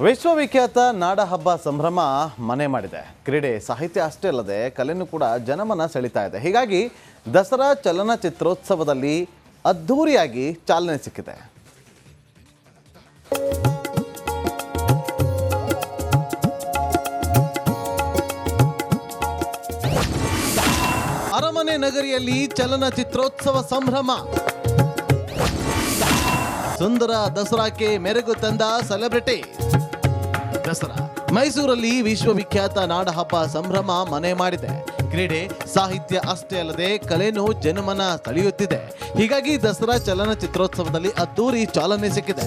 ವಿಶ್ವವಿಖ್ಯಾತ ನಾಡಹಬ್ಬ ಸಂಭ್ರಮ ಮನೆ ಮಾಡಿದೆ. ಕ್ರೀಡೆ, ಸಾಹಿತ್ಯ ಅಷ್ಟೇ ಅಲ್ಲದೆ ಕಲೆನೂ ಕೂಡ ಜನಮನ ಸೆಳೀತಾ ಇದೆ. ಹೀಗಾಗಿ ದಸರಾ ಚಲನಚಿತ್ರೋತ್ಸವದಲ್ಲಿ ಅದ್ಧೂರಿಯಾಗಿ ಚಾಲನೆ ಸಿಕ್ಕಿದೆ. ಅರಮನೆ ನಗರಿಯಲ್ಲಿ ಚಲನಚಿತ್ರೋತ್ಸವ ಸಂಭ್ರಮ. ಸುಂದರ ದಸರಾಕ್ಕೆ ಮೆರುಗು ತಂದ ಸೆಲೆಬ್ರಿಟಿ. ದಸರಾ ಮೈಸೂರಲ್ಲಿ ವಿಶ್ವವಿಖ್ಯಾತ ನಾಡಹಬ್ಬ ಸಂಭ್ರಮ ಮನೆ ಮಾಡಿದೆ. ಕ್ರೀಡೆ, ಸಾಹಿತ್ಯ ಅಷ್ಟೇ ಅಲ್ಲದೆ ಕಲೆನೂ ಜನಮನ ಸೆಳೆಯುತ್ತಿದೆ ಹೀಗಾಗಿ ದಸರಾ ಚಲನಚಿತ್ರೋತ್ಸವದಲ್ಲಿ ಅದ್ದೂರಿ ಚಾಲನೆ ಸಿಕ್ಕಿದೆ.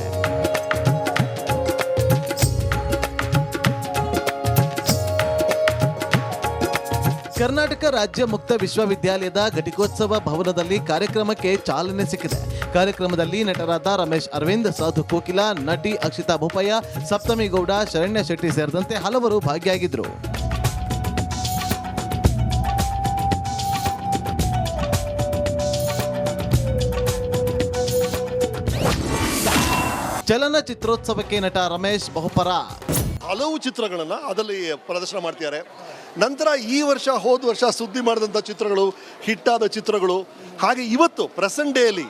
ಕರ್ನಾಟಕ ರಾಜ್ಯ ಮುಕ್ತ ವಿಶ್ವವಿದ್ಯಾಲಯದ ಘಟಿಕೋತ್ಸವ ಭವನದಲ್ಲಿ ಕಾರ್ಯಕ್ರಮಕ್ಕೆ ಚಾಲನೆ ಸಿಕ್ಕಿದೆ. ಕಾರ್ಯಕ್ರಮದಲ್ಲಿ ನಟರಾದ ರಮೇಶ್ ಅರವಿಂದ್, ಸಾಧು ಕೋಕಿಲ, ನಟಿ ಅಕ್ಷಿತಾ ಭೂಪಯ್ಯ ಸಪ್ತಮಿ ಗೌಡ, ಶರಣ್ಯ ಶೆಟ್ಟಿ ಸೇರಿದಂತೆ ಹಲವರು ಭಾಗಿಯಾಗಿದ್ದರು ಚಲನಚಿತ್ರೋತ್ಸವಕ್ಕೆ ನಟ ರಮೇಶ್ ಬಹುಪರ. ಹಲವು ಚಿತ್ರಗಳನ್ನು ಅದರಲ್ಲಿ ಪ್ರದರ್ಶನ ಮಾಡ್ತಿದ್ದಾರೆ. ನಂತರ ಈ ವರ್ಷ, ಹೋದ ವರ್ಷ ಸುದ್ದಿ ಮಾಡಿದಂಥ ಚಿತ್ರಗಳು ಹಿಟ್ಟಾದ ಚಿತ್ರಗಳು. ಹಾಗೆ ಇವತ್ತು ಪ್ರೆಸೆಂಟ್ ಡೇಯಲ್ಲಿ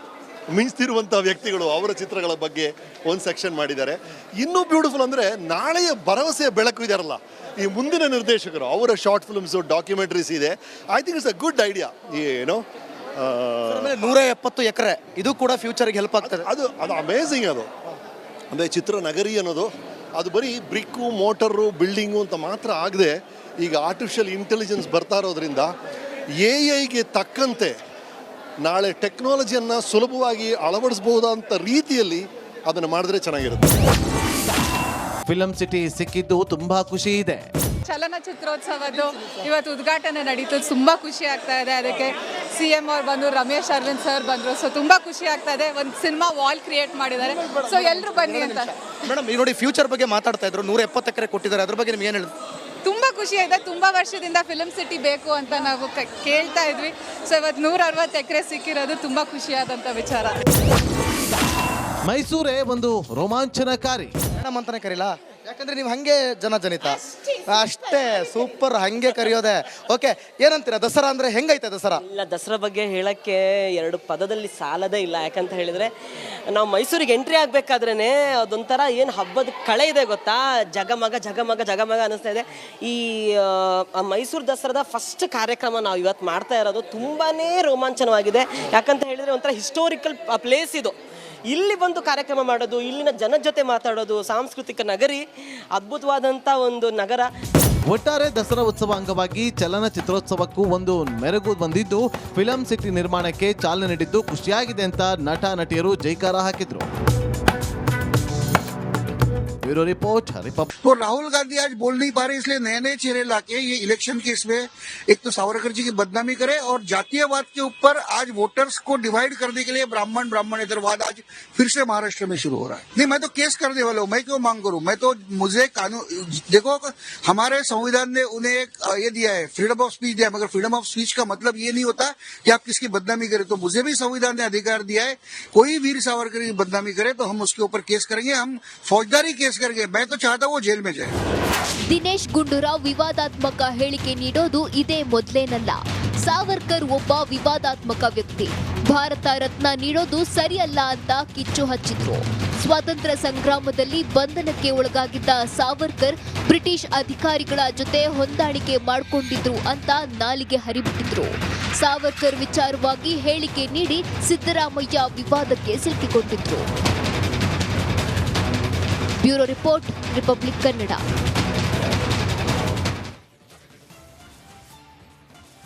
ಮಿಂಚ್ತಿರುವಂಥ ವ್ಯಕ್ತಿಗಳು ಅವರ ಚಿತ್ರಗಳ ಬಗ್ಗೆ ಒಂದು ಸೆಕ್ಷನ್ ಮಾಡಿದ್ದಾರೆ. ಇನ್ನೂ ಬ್ಯೂಟಿಫುಲ್ ಅಂದರೆ ನಾಳೆಯ ಭರವಸೆಯ ಬೆಳಕು ಇದಾರಲ್ಲ ಈ ಮುಂದಿನ ನಿರ್ದೇಶಕರು ಅವರ ಶಾರ್ಟ್ ಫಿಲ್ಮ್ಸು ಡಾಕ್ಯುಮೆಂಟ್ರೀಸ್ ಇದೆ. I think it's a good idea ಏನು ನೂರ ಎಪ್ಪತ್ತು ಎಕರೆ ಇದು ಕೂಡ ಫ್ಯೂಚರ್ಗೆ ಹೆಲ್ಪ್ ಆಗ್ತದೆ. ಅದು ಅದು ಅಮೇಝಿಂಗ್ ಅದು. ಅಂದರೆ ಚಿತ್ರನಗರಿ ಅನ್ನೋದು ಅದು ಬರೀ ಬ್ರಿಕ್ಕು ಮೋಟರು ಬಿಲ್ಡಿಂಗು ಅಂತ ಮಾತ್ರ ಆಗದೆ ಈಗ ಆರ್ಟಿಫಿಷಿಯಲ್ ಇಂಟೆಲಿಜೆನ್ಸ್ ಬರ್ತಾ ಇರೋದ್ರಿಂದ ಎ ಐಗೆ ತಕ್ಕಂತೆ ನಾಳೆ ಟೆಕ್ನಾಲಜಿಯನ್ನು ಸುಲಭವಾಗಿ ಅಳವಡಿಸಬಹುದಂಥ ರೀತಿಯಲ್ಲಿ ಅದನ್ನು ಮಾಡಿದ್ರೆ ಚೆನ್ನಾಗಿರುತ್ತೆ. ಫಿಲಂ ಸಿಟಿ ಸಿಕ್ಕಿದ್ದು ತುಂಬಾ ಖುಷಿ ಇದೆ. ಚಲನಚಿತ್ರೋತ್ಸವದ್ದು ಇವತ್ತು ಉದ್ಘಾಟನೆ ನಡೀತು. ತುಂಬ ಖುಷಿ ಆಗ್ತಾ ಇದೆ. ಅದಕ್ಕೆ ಸಿ ಎಂ ಅವ್ರು ಬಂದರು ರಮೇಶ್ ಅರವಿಂದ್ ಸರ್ ಬಂದರು. ಸೊ ತುಂಬ ಖುಷಿ ಆಗ್ತಾ ಇದೆ. ಒಂದು ಸಿನಿಮಾ ವಾಲ್ ಕ್ರಿಯೇಟ್ ಮಾಡಿದ್ದಾರೆ. ಸೊ ಎಲ್ಲರೂ ಬನ್ನಿ ಅಂತ. ಮೇಡಮ್ ಈಗ ನೋಡಿ ಫ್ಯೂಚರ್ ಬಗ್ಗೆ ಮಾತಾಡ್ತಾ ಇದ್ರು. ನೂರ ಎಪ್ಪತ್ತು ಎಕರೆ ಕೊಟ್ಟಿದ್ದಾರೆ. ಅದ್ರ ಬಗ್ಗೆ ನಿಮ್ಗೆ ಏನು ಹೇಳಿದ್ರು ತುಂಬ ಖುಷಿ ಇದೆ ತುಂಬ ವರ್ಷದಿಂದ ಫಿಲಮ್ ಸಿಟಿ ಬೇಕು ಅಂತ ನಾವು ಕೇಳ್ತಾ ಇದ್ವಿ. ಸೊ ಇವತ್ತು ನೂರ ಅರವತ್ತು ಎಕರೆ ಸಿಕ್ಕಿರೋದು ತುಂಬ ಖುಷಿಯಾದಂಥ ವಿಚಾರ. ಮೈಸೂರೇ ಒಂದು ರೋಮಾಂಚನಕಾರಿ. ಮೇಡಮ್ ಅಂತಾನೆ ಕರೀಲ? ಯಾಕಂದ್ರೆ ನೀವು ಹಂಗೆ ಜನ ಜನಿತ. ಅಷ್ಟೇ ಸೂಪರ್ ಹಂಗೆ ಕರೆಯೋದೆ. ಓಕೆ ಏನಂತೀರಾ ದಸರಾ ಅಂದ್ರೆ ಹೆಂಗೈತೆ ದಸರಾ? ಇಲ್ಲ ದಸರಾ ಬಗ್ಗೆ ಹೇಳಕ್ಕೆ ಎರಡು ಪದದಲ್ಲಿ ಸಾಲದೇ ಇಲ್ಲ. ಯಾಕಂತ ಹೇಳಿದ್ರೆ ನಾವು ಮೈಸೂರಿಗೆ ಎಂಟ್ರಿ ಆಗ್ಬೇಕಾದ್ರೇನೆ ಅದೊಂಥರ ಏನು ಹಬ್ಬದ ಕಳೆ ಇದೆ ಗೊತ್ತಾ? ಜಗಮಗ ಜಗಮಗ ಜಗಮಗ ಅನಿಸ್ತಾ ಇದೆ. ಈ ಆ, ಮೈಸೂರು ದಸರಾದ ಫಸ್ಟ್ ಕಾರ್ಯಕ್ರಮ ನಾವು ಇವತ್ತು ಮಾಡ್ತಾ ಇರೋದು ತುಂಬಾನೇ ರೋಮಾಂಚನವಾಗಿದೆ. ಯಾಕಂತ ಹೇಳಿದ್ರೆ ಒಂಥರ ಹಿಸ್ಟೋರಿಕಲ್ ಪ್ಲೇಸ್ ಇದು. ಇಲ್ಲಿ ಬಂದು ಕಾರ್ಯಕ್ರಮ ಮಾಡೋದು, ಇಲ್ಲಿನ ಜನ ಜೊತೆ ಮಾತಾಡೋದು, ಸಾಂಸ್ಕೃತಿಕ ನಗರಿ ಅದ್ಭುತವಾದಂಥ ಒಂದು ನಗರ. ಒಟ್ಟಾರೆ ದಸರಾ ಉತ್ಸವ ಅಂಗವಾಗಿ ಚಲನಚಿತ್ರೋತ್ಸವಕ್ಕೂ ಒಂದು ಮೆರಗು ಬಂದಿದ್ದು, ಫಿಲಂ ಸಿಟಿ ನಿರ್ಮಾಣಕ್ಕೆ ಚಾಲನೆ ನೀಡಿದ್ದು ಖುಷಿಯಾಗಿದೆ ಅಂತ ನಟ, ನಟಿಯರು ಜೈಕಾರ ಹಾಕಿದ್ರು. ब्यूरो रिपोर्ट रिपब्लिक तो राहुल गांधी आज बोल नहीं पा रहे, इसलिए नए नए चेहरे लाके ये इलेक्शन के इसमें एक तो सावरकर जी की बदनामी करे और जातीयवाद के ऊपर आज वोटर्स को डिवाइड करने के लिए ब्राह्मण ब्राह्मण इधरवाद आज फिर से महाराष्ट्र में शुरू हो रहा है। नहीं, मैं तो केस करने वाला हूँ, मैं क्यों मांग करूँ? मैं तो मुझे कानून, देखो, हमारे संविधान ने उन्हें एक ये दिया है फ्रीडम ऑफ़ स्पीच दिया मगर फ्रीडम ऑफ़ स्पीच का मतलब ये नहीं होता कि आप किसकी बदनामी करें। तो मुझे भी संविधान ने अधिकार दिया है, कोई वीर सावरकर की बदनामी करे तो हम उसके ऊपर केस करेंगे, हम फौजदारी केस करेंगे मैं तो चाहता हूँ वो जेल में जाए ದಿನೇಶ್ ಗುಂಡೂರಾವ್ ವಿವಾದಾತ್ಮಕ ಹೇಳಿಕೆ ನೀಡೋದು ಇದೇ ಮೊದಲೇನಲ್ಲ ಸಾವರ್ಕರ್ ಒಬ್ಬ ವಿವಾದಾತ್ಮಕ ವ್ಯಕ್ತಿ ಭಾರತ ರತ್ನ ನೀಡೋದು ಸರಿಯಲ್ಲ ಅಂತ ಕಿಚ್ಚು ಹಚ್ಚಿದ್ರು ಸ್ವಾತಂತ್ರ್ಯ ಸಂಗ್ರಾಮದಲ್ಲಿ ಬಂಧನಕ್ಕೆ ಒಳಗಾಗಿದ್ದ ಸಾವರ್ಕರ್ ಬ್ರಿಟಿಷ್ ಅಧಿಕಾರಿಗಳ ಜೊತೆ ಹೊಂದಾಣಿಕೆ ಮಾಡಿಕೊಂಡಿದ್ರು ಅಂತ ನಾಲಿಗೆ ಹರಿಬಿಟ್ಟಿದ್ರು ಸಾವರ್ಕರ್ ವಿಚಾರವಾಗಿ ಹೇಳಿಕೆ ನೀಡಿ ಸಿದ್ದರಾಮಯ್ಯ ವಿವಾದಕ್ಕೆ ಸಿಲುಕಿಕೊಂಡಿದ್ರು Bureau report Republic Kannada.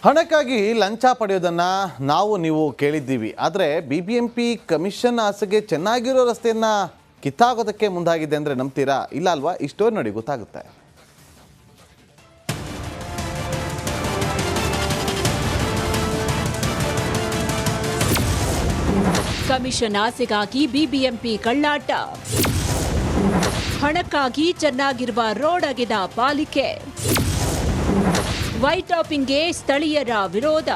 ಹಣಕ್ಕಾಗಿ ಲಂಚ ಪಡೆಯೋದನ್ನ ನಾವು ನೀವು ಕೇಳಿದ್ದೀವಿ. ಆದರೆ B B M P commission ಆಸೆಗೆ ಚೆನ್ನಾಗಿರೋ ರಸ್ತೆಯನ್ನ ಕಿತ್ತಾಗೋದಕ್ಕೆ ಮುಂದಾಗಿದೆ ಅಂದರೆ ನಂಬ್ತೀರಾ? ಇಲ್ಲ ಅಲ್ವಾ? ಈ ಸ್ಟೋರಿ ನೋಡಿ ಗೊತ್ತಾಗುತ್ತೆ. ಕಮಿಷನ್ ಆಸೆಗಾಗಿ ಬಿಬಿಎಂಪಿ ಕಳ್ಳಾಟ. ಹಣಕ್ಕಾಗಿ ಚೆನ್ನಾಗಿರುವ ರೋಡ್ ಅಗೆದ ಪಾಲಿಕೆ. ವೈಟ್ ಟಾಪಿಂಗ್ಗೆ ಸ್ಥಳೀಯರ ವಿರೋಧ.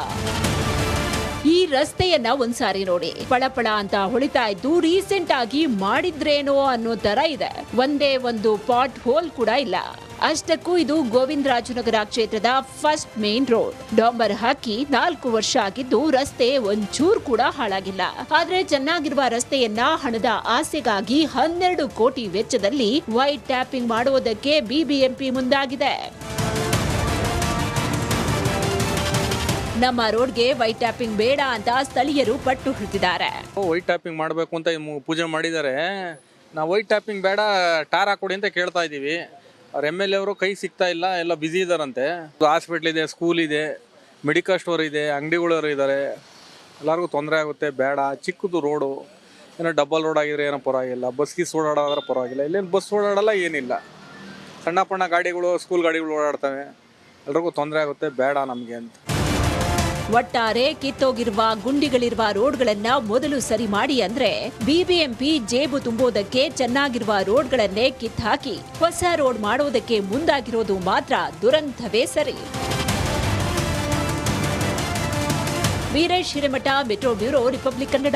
ಈ ರಸ್ತೆಯನ್ನ ಒಂದ್ಸಾರಿ ನೋಡಿ. ಪಳಪಳ ಅಂತ ಹೊಳಿತಾ ಇದ್ದು ರೀಸೆಂಟ್ ಆಗಿ ಮಾಡಿದ್ರೇನೋ ಅನ್ನೋ ತರ ಇದೆ. ಒಂದೇ ಒಂದು ಪಾಟ್ ಹೋಲ್ ಕೂಡ ಇಲ್ಲ. ಅಷ್ಟಕ್ಕೂ ಇದು ಗೋವಿಂದರಾಜನಗರ ಕ್ಷೇತ್ರದ ಫಸ್ಟ್ ಮೇನ್ ರೋಡ್. ಡಾಂಬರ್ ಹಾಕಿ ನಾಲ್ಕು ವರ್ಷ ಆಗಿದ್ದು ರಸ್ತೆ ಒಂಚೂರು ಕೂಡ ಹಾಳಾಗಿಲ್ಲ. ಆದ್ರೆ ಚೆನ್ನಾಗಿರುವ ರಸ್ತೆಯನ್ನ ಹಣದ ಆಸೆಗಾಗಿ ಹನ್ನೆರಡು ಕೋಟಿ ವೆಚ್ಚದಲ್ಲಿ ವೈಟ್ ಟ್ಯಾಪಿಂಗ್ ಮಾಡುವುದಕ್ಕೆ ಬಿಬಿಎಂಪಿ ಮುಂದಾಗಿದೆ. ನಮ್ಮ ರೋಡ್ಗೆ ವೈಟ್ ಟ್ಯಾಪಿಂಗ್ ಬೇಡ ಅಂತ ಸ್ಥಳೀಯರು ಪಟ್ಟು ಹಿಡಿದಿದ್ದಾರೆ. ವೈಟ್ ಟ್ಯಾಪಿಂಗ್ ಮಾಡಬೇಕು ಅಂತ ಪೂಜೆ ಮಾಡಿದ್ದಾರೆ. ನಾವು ವೈಟ್ ಟ್ಯಾಪಿಂಗ್ ಬೇಡ, ಟಾರ್ ಹಾಕೊಡಿ ಅಂತ ಕೇಳ್ತಾ ಇದ್ದೀವಿ. ಅವ್ರ ಎಂ ಎಲ್ ಎ ಅವರು ಕೈ ಸಿಗ್ತಾ ಇಲ್ಲ, ಎಲ್ಲ ಬ್ಯುಸಿ ಇದ್ದಾರಂತೆ ಹಾಸ್ಪಿಟ್ಲ್ ಇದೆ ಸ್ಕೂಲ್ ಇದೆ ಮೆಡಿಕಲ್ ಸ್ಟೋರ್ ಇದೆ, ಅಂಗಡಿಗಳವರು ಇದ್ದಾರೆ ಎಲ್ಲರಿಗೂ ತೊಂದರೆ ಆಗುತ್ತೆ, ಬೇಡ. ಚಿಕ್ಕದು ರೋಡು ಏನೋ ಡಬಲ್ ರೋಡ್ ಆಗಿದ್ರೆ ಏನೋ ಪರವಾಗಿಲ್ಲ. ಬಸ್ ಗೀಸ್ ಓಡಾಡೋದ್ರೆ ಪರವಾಗಿಲ್ಲ. ಇಲ್ಲೇನು ಬಸ್ ಓಡಾಡಲ್ಲ, ಏನಿಲ್ಲ. ಸಣ್ಣ ಪಣ್ಣ ಗಾಡಿಗಳು ಸ್ಕೂಲ್ ಗಾಡಿಗಳು ಓಡಾಡ್ತವೆ. ಎಲ್ರಿಗೂ ತೊಂದರೆ ಆಗುತ್ತೆ, ಬೇಡ ನಮಗೆ ಅಂತ. ಒಟ್ಟಾರೆ ಕಿತ್ತೋಗಿರುವ ಗುಂಡಿಗಳಿರುವ ರೋಡ್ಗಳನ್ನ ಮೊದಲು ಸರಿ ಮಾಡಿ ಅಂದ್ರೆ ಬಿಬಿಎಂಪಿ ಜೇಬು ತುಂಬೋದಕ್ಕೆ ಚೆನ್ನಾಗಿರುವ ರೋಡ್ಗಳನ್ನೇ ಕಿತ್ತಾಕಿ ಹೊಸ ರೋಡ್ ಮಾಡೋದಕ್ಕೆ ಮುಂದಾಗಿರೋದು ಮಾತ್ರ ದುರಂತವೇ ಸರಿ. Veeresh Hiremath metro bureau Republic Kannada.